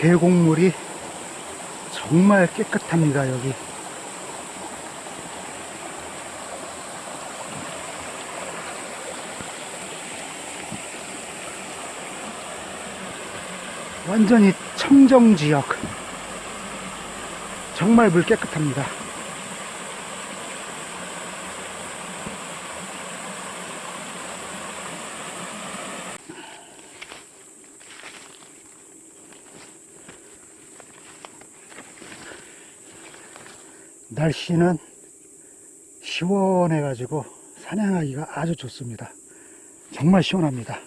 계곡물이 정말 깨끗합니다, 여기. 완전히 청정 지역. 정말 물 깨끗합니다. 날씨는 시원해 가지고 사냥하기가 아주 좋습니다. 정말 시원합니다.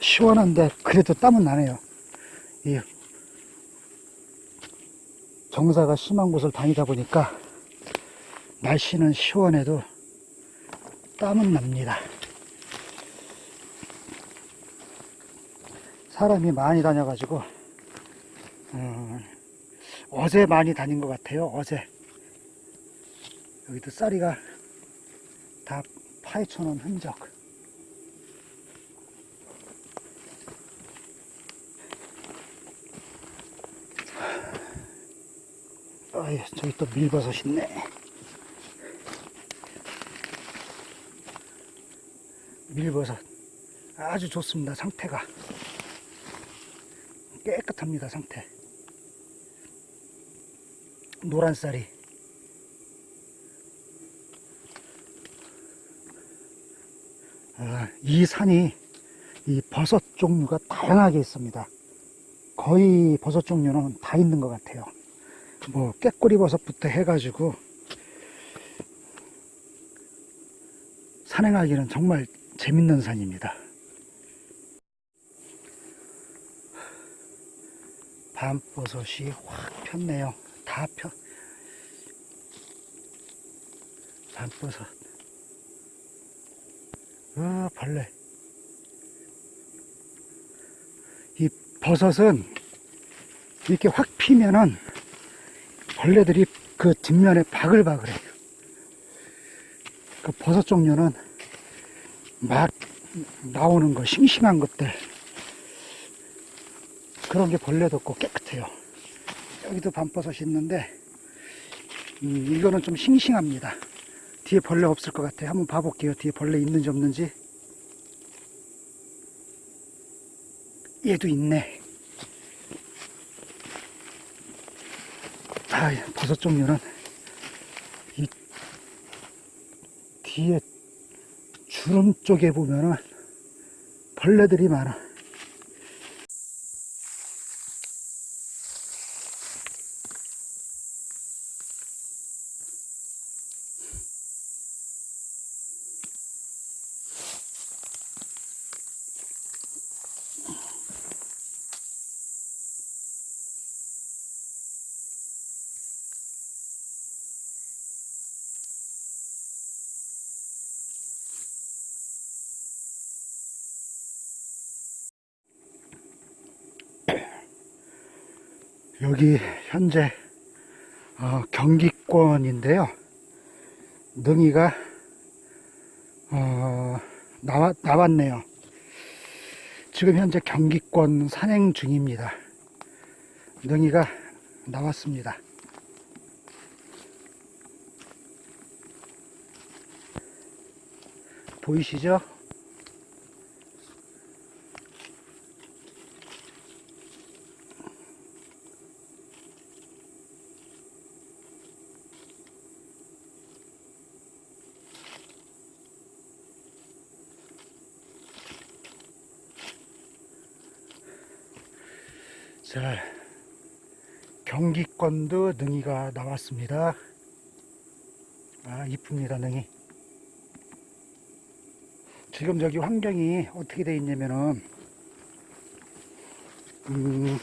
시원한데 그래도 땀은 나네요. 이 정사가 심한 곳을 다니다 보니까 날씨는 시원해도 땀은 납니다. 사람이 많이 다녀가지고 어, 어제 많이 다닌 것 같아요. 어제 여기도 쌀이가 다 파헤쳐 놓은 흔적. 아유, 저기 또 밀버섯 있네. 밀버섯. 아주 좋습니다, 상태가. 깨끗합니다, 상태. 노란 쌀이. 아, 이 산이 이 버섯 종류가 다양하게 있습니다. 거의 버섯 종류는 다 있는 것 같아요. 뭐 깨꼬리 버섯부터 해가지고 산행하기는 정말 재밌는 산입니다. 밤버섯이 확 폈네요. 다 펴. 밤버섯. 어, 벌레. 이 버섯은 이렇게 확 피면은 벌레들이 그 뒷면에 바글바글해요. 그 버섯 종류는 막 나오는 거, 싱싱한 것들. 그런 게 벌레도 없고 깨끗해요. 여기도 밤버섯이 있는데, 음, 이거는 좀 싱싱합니다. 뒤에 벌레 없을 것 같아요. 한번 봐볼게요. 뒤에 벌레 있는지 없는지. 얘도 있네. 아, 버섯 종류는 이 뒤에 주름 쪽에 보면은 벌레들이 많아. 여기 현재 어, 경기권인데요. 능이가 어, 나왔, 나왔네요. 지금 현재 경기권 산행 중입니다. 능이가 나왔습니다. 보이시죠? 자, 경기권도 능이가 나왔습니다. 아, 이쁩니다, 능이. 지금 저기 환경이 어떻게 돼 있냐면은, 음,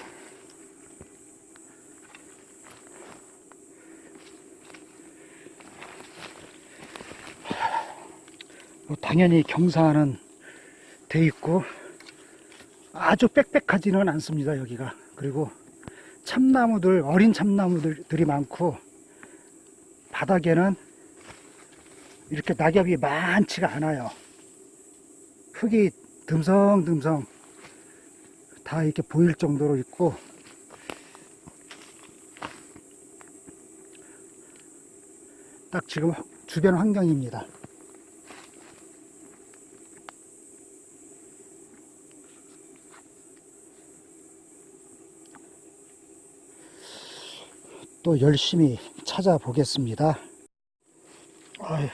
뭐 당연히 경사는 돼 있고, 아주 빽빽하지는 않습니다, 여기가. 그리고 참나무들, 어린 참나무들이 많고, 바닥에는 이렇게 낙엽이 많지가 않아요. 흙이 듬성듬성 다 이렇게 보일 정도로 있고 딱 지금 주변 환경입니다. 또 열심히 찾아보겠습니다. 아휴,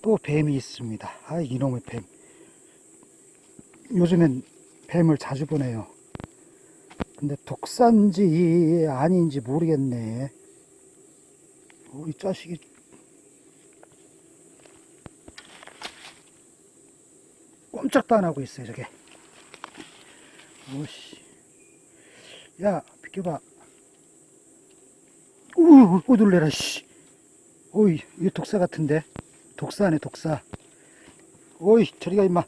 또 뱀이 있습니다. 아, 이놈의 뱀. 요즘엔 뱀을 자주 보네요. 근데 독사인지 아닌지 모르겠네. 어, 이 자식이. 꼼짝도 안 하고 있어요, 저게. 오씨. 야, 비켜봐. 우, 우, 놀래라, 씨. 오이, 이거 독사 같은데? 독사네, 독사. 오이, 저리가, 임마.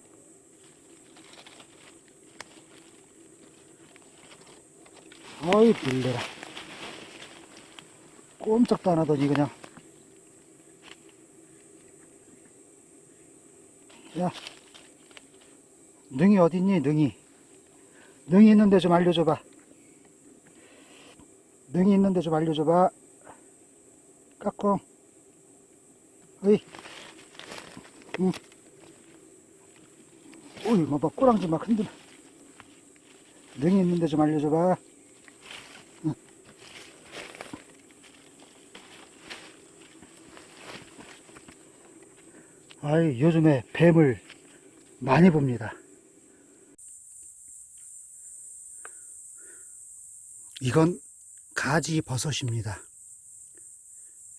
어이, 놀래라. 꼼짝도 안 하더니, 그냥. 야. 능이 어딨니, 능이? 능이 있는데 좀 알려줘봐. 능이 있는데 좀 알려줘봐. 까꿍. 어이. 응. 어이, 뭐, 뭐, 꼬랑지 막 흔들어. 능이 있는데 좀 알려줘봐. 응. 아이, 요즘에 뱀을 많이 봅니다. 이건 가지 버섯입니다.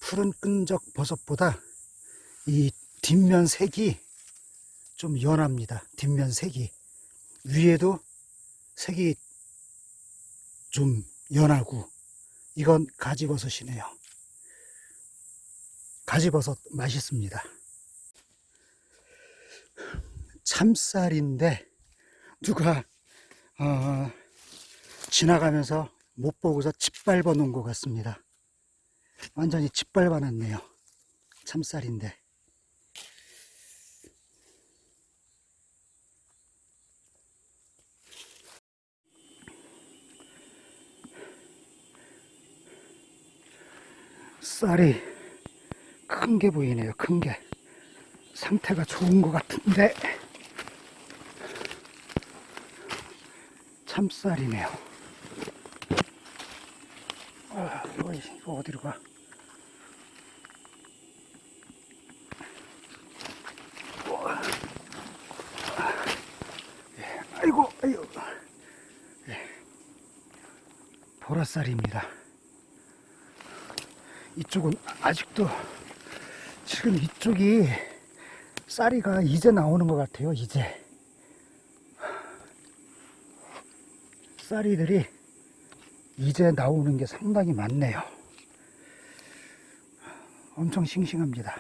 푸른 끈적 버섯보다 이 뒷면 색이 좀 연합니다. 뒷면 색이. 위에도 색이 좀 연하고 이건 가지버섯이네요. 가지버섯 맛있습니다. 참쌀인데 누가 어, 지나가면서 못 보고서 짓밟아 놓은 것 같습니다. 완전히 짓밟아 놨네요. 참쌀인데. 쌀이 큰 게 보이네요. 큰 게. 상태가 좋은 것 같은데. 참쌀이네요. 아, 이거, 이거 어디로 가? 예, 아이고, 아이고. 예, 보라쌀입니다. 이쪽은 아직도 지금 이쪽이 쌀이가 이제 나오는 것 같아요. 이제 쌀이들이 이제 나오는 게 상당히 많네요. 엄청 싱싱합니다.